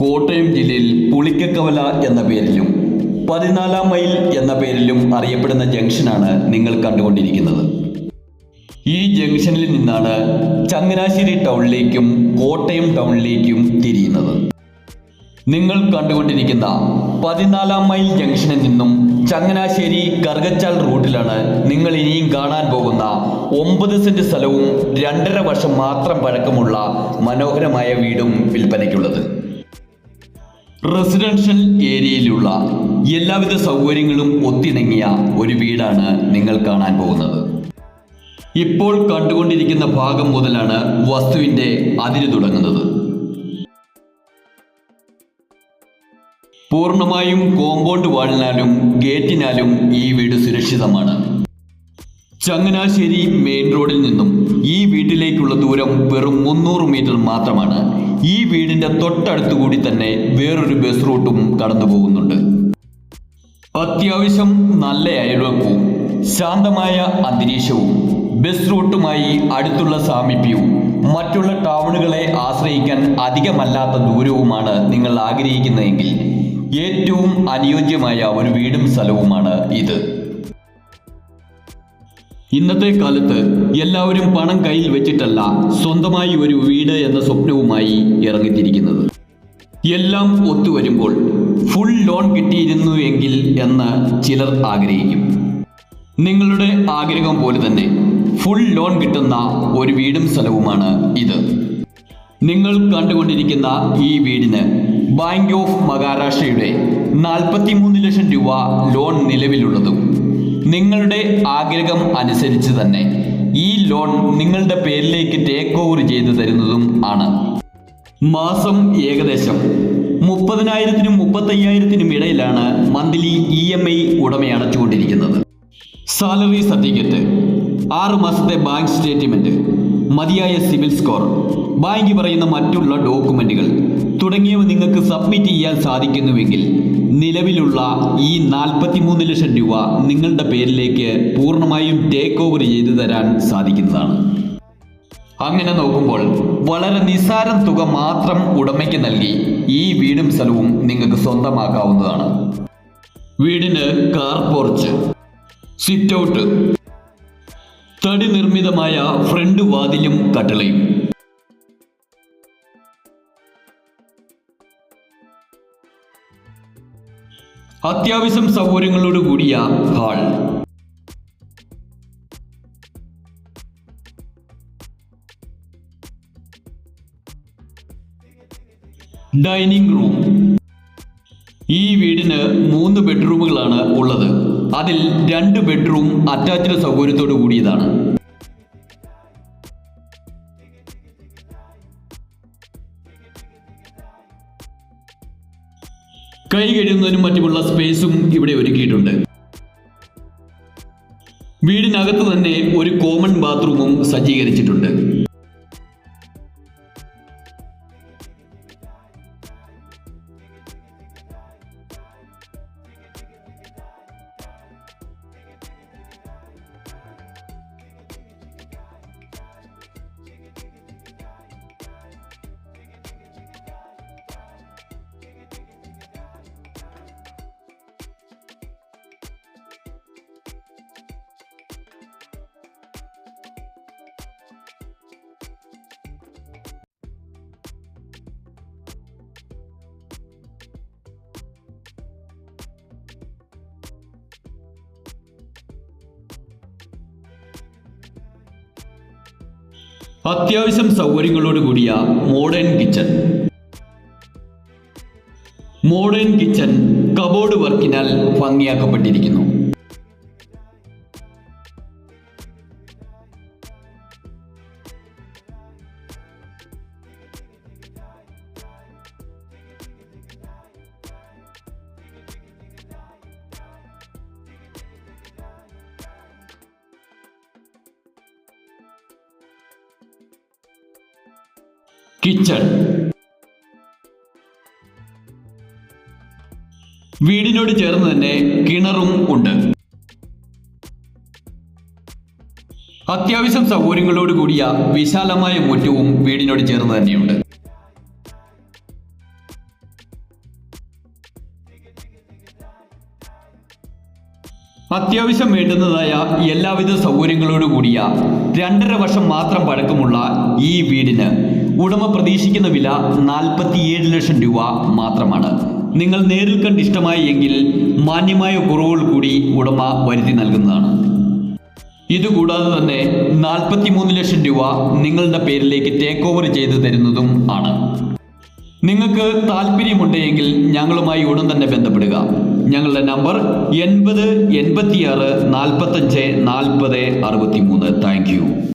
കോട്ടയം ജില്ലയിൽ പുളിക്കക്കവല എന്ന പേരിലും പതിനാലാം മൈൽ എന്ന പേരിലും അറിയപ്പെടുന്ന ജംഗ്ഷനാണ് നിങ്ങൾ കണ്ടുകൊണ്ടിരിക്കുന്നത്. ഈ ജംഗ്ഷനിൽ നിന്നാണ് ചങ്ങനാശ്ശേരി ടൗണിലേക്കും കോട്ടയം ടൗണിലേക്കും തിരിയുന്നത്. നിങ്ങൾ കണ്ടുകൊണ്ടിരിക്കുന്ന പതിനാലാം മൈൽ ജംഗ്ഷനിൽ നിന്നും ചങ്ങനാശ്ശേരി കറുകച്ചാൽ റൂട്ടിലാണ് നിങ്ങൾ ഇനിയും കാണാൻ പോകുന്ന ഒമ്പത് സെന്റ് സ്ഥലവും രണ്ടര വർഷം മാത്രം പഴക്കമുള്ള മനോഹരമായ വീടും വിൽപ്പനയ്ക്കുള്ളത്. റെസിഡൻഷ്യൽ ഏരിയയിലുള്ള എല്ലാവിധ സൗകര്യങ്ങളും ഒത്തിണങ്ങിയ ഒരു വീടാണ് നിങ്ങൾ കാണാൻ പോകുന്നത്. ഇപ്പോൾ കണ്ടുകൊണ്ടിരിക്കുന്ന ഭാഗം മുതലാണ് വസ്തുവിന്റെ അതിര് തുടങ്ങുന്നത്. പൂർണമായും കോമ്പൗണ്ട് വാളിനാലും ഗേറ്റിനാലും ഈ വീട് സുരക്ഷിതമാണ്. ചങ്ങനാശ്ശേരി മെയിൻ റോഡിൽ നിന്നും ഈ വീട്ടിലേക്കുള്ള ദൂരം വെറും മുന്നൂറ് മീറ്റർ മാത്രമാണ്. ഈ വീടിന്റെ തൊട്ടടുത്തു കൂടി തന്നെ വേറൊരു ബസ് റൂട്ടും കടന്നു പോകുന്നുണ്ട്. അത്യാവശ്യം നല്ല അയൽവക്കവും ശാന്തമായ അന്തരീക്ഷവും ബസ് റൂട്ടുമായി അടുത്തുള്ള സാമീപ്യവും മറ്റുള്ള ടൗണുകളെ ആശ്രയിക്കാൻ അധികമല്ലാത്ത ദൂരവുമാണ് നിങ്ങൾ ആഗ്രഹിക്കുന്നതെങ്കിൽ ഏറ്റവും അനുയോജ്യമായ ഒരു വീടും സ്ഥലവുമാണ് ഇത്. ഇന്നത്തെ കാലത്ത് എല്ലാവരും പണം കയ്യിൽ വെച്ചിട്ടല്ല സ്വന്തമായി ഒരു വീട് എന്ന സ്വപ്നവുമായി ഇറങ്ങിത്തിരിക്കുന്നത്. എല്ലാം ഒത്തുവരുമ്പോൾ ഫുൾ ലോൺ കിട്ടിയിരുന്നു എങ്കിൽ എന്ന് ചിലർ ആഗ്രഹിക്കും. നിങ്ങളുടെ ആഗ്രഹം പോലെ തന്നെ ഫുൾ ലോൺ കിട്ടുന്ന ഒരു വീടും സ്ഥലവുമാണ് ഇത്. നിങ്ങൾ കണ്ടുകൊണ്ടിരിക്കുന്ന ഈ വീടിന് ബാങ്ക് ഓഫ് മഹാരാഷ്ട്രയുടെ നാൽപ്പത്തിമൂന്ന് ലക്ഷം രൂപ ലോൺ നിലവിലുള്ളതും നിങ്ങളുടെ ആഗ്രഹം അനുസരിച്ച് തന്നെ ഈ ലോൺ നിങ്ങളുടെ പേരിലേക്ക് ടേക്ക് ഓവർ ചെയ്തു തരുന്നതും ആണ്. മാസം ഏകദേശം മുപ്പതിനായിരത്തിനും മുപ്പത്തയ്യായിരത്തിനും ഇടയിലാണ് മന്ത്ലി ഇ എം ഐ ഉടമയടച്ചുകൊണ്ടിരിക്കുന്നത്. സാലറി സർട്ടിഫിക്കറ്റ് ആറ് മാസത്തെ ബാങ്ക് സ്റ്റേറ്റ്മെന്റ് മതിയായ സിവിൽ സ്കോർ ബാങ്ക് പറയുന്ന മറ്റുള്ള ഡോക്യുമെന്റുകൾ തുടങ്ങിയവ നിങ്ങൾക്ക് സബ്മിറ്റ് ചെയ്യാൻ സാധിക്കുന്നുവെങ്കിൽ നിലവിലുള്ള ഈ നാൽപ്പത്തിമൂന്ന് ലക്ഷം രൂപ നിങ്ങളുടെ പേരിലേക്ക് പൂർണമായും ടേക്ക് ഓവർ ചെയ്തു തരാൻ സാധിക്കുന്നതാണ്. അങ്ങനെ നോക്കുമ്പോൾ വളരെ നിസ്സാരം തുക മാത്രം ഉടമയ്ക്ക് നൽകി ഈ വീടും സ്ഥലവും നിങ്ങൾക്ക് സ്വന്തമാക്കാവുന്നതാണ്. വീടിന് കാർ പോർച്ച് സിറ്റ് ഔട്ട് തടി നിർമ്മിതമായ ഫ്രണ്ട് വാതിലും കട്ടിളയും അത്യാവശ്യം സൗകര്യങ്ങളോട് കൂടിയ ഹാൾ. Dining room. ഈ വീടിന് മൂന്ന് ബെഡ്റൂമുകളാണ് ഉള്ളത്. അതിൽ രണ്ട് ബെഡ്റൂം അറ്റാച്ച്ഡ് സൗകര്യത്തോട് കൂടിയതാണ്. കൈ കഴിയുന്നതിനും മറ്റുമുള്ള സ്പേസും ഇവിടെ ഒരുക്കിയിട്ടുണ്ട്. വീടിനകത്ത് തന്നെ ഒരു കോമൺ ബാത്റൂമും സജ്ജീകരിച്ചിട്ടുണ്ട്. അത്യാവശ്യം സൗകര്യങ്ങളോട് കൂടിയ modern kitchen. Modern kitchen cupboard വർക്കിനാൽ ഭംഗിയാക്കപ്പെട്ടിരിക്കുന്നു. കിച്ചൺ. വീടിനോട് ചേർന്ന് തന്നെ കിണറും ഉണ്ട്. അത്യാവശ്യം സൗകര്യങ്ങളോട് കൂടിയ വിശാലമായ മുറ്റവും വീടിനോട് ചേർന്ന് തന്നെയുണ്ട്. അത്യാവശ്യം വേണ്ടുന്നതായ എല്ലാവിധ സൗകര്യങ്ങളോട് കൂടിയ രണ്ടര വർഷം മാത്രം പഴക്കമുള്ള ഈ വീടിന് ഉടമ പ്രതീക്ഷിക്കുന്ന വില നാൽപ്പത്തിയേഴ് ലക്ഷം രൂപ മാത്രമാണ്. നിങ്ങൾ നേരിൽ കണ്ട് ഇഷ്ടമായി എങ്കിൽ മാന്യമായ കുറവുകൾ കൂടി ഉടമ വരുത്തി നൽകുന്നതാണ്. ഇതുകൂടാതെ തന്നെ നാൽപ്പത്തിമൂന്ന് ലക്ഷം രൂപ നിങ്ങളുടെ പേരിലേക്ക് ടേക്ക് ഓവർ ചെയ്തു തരുന്നതും ആണ്. നിങ്ങൾക്ക് താല്പര്യമുണ്ടെങ്കിൽ ഞങ്ങളുമായി ഉടൻ തന്നെ ബന്ധപ്പെടുക. ഞങ്ങളുടെ നമ്പർ എൺപത് എൺപത്തിയാറ് നാൽപ്പത്തഞ്ച് നാൽപ്പത് അറുപത്തി മൂന്ന് താങ്ക് യു.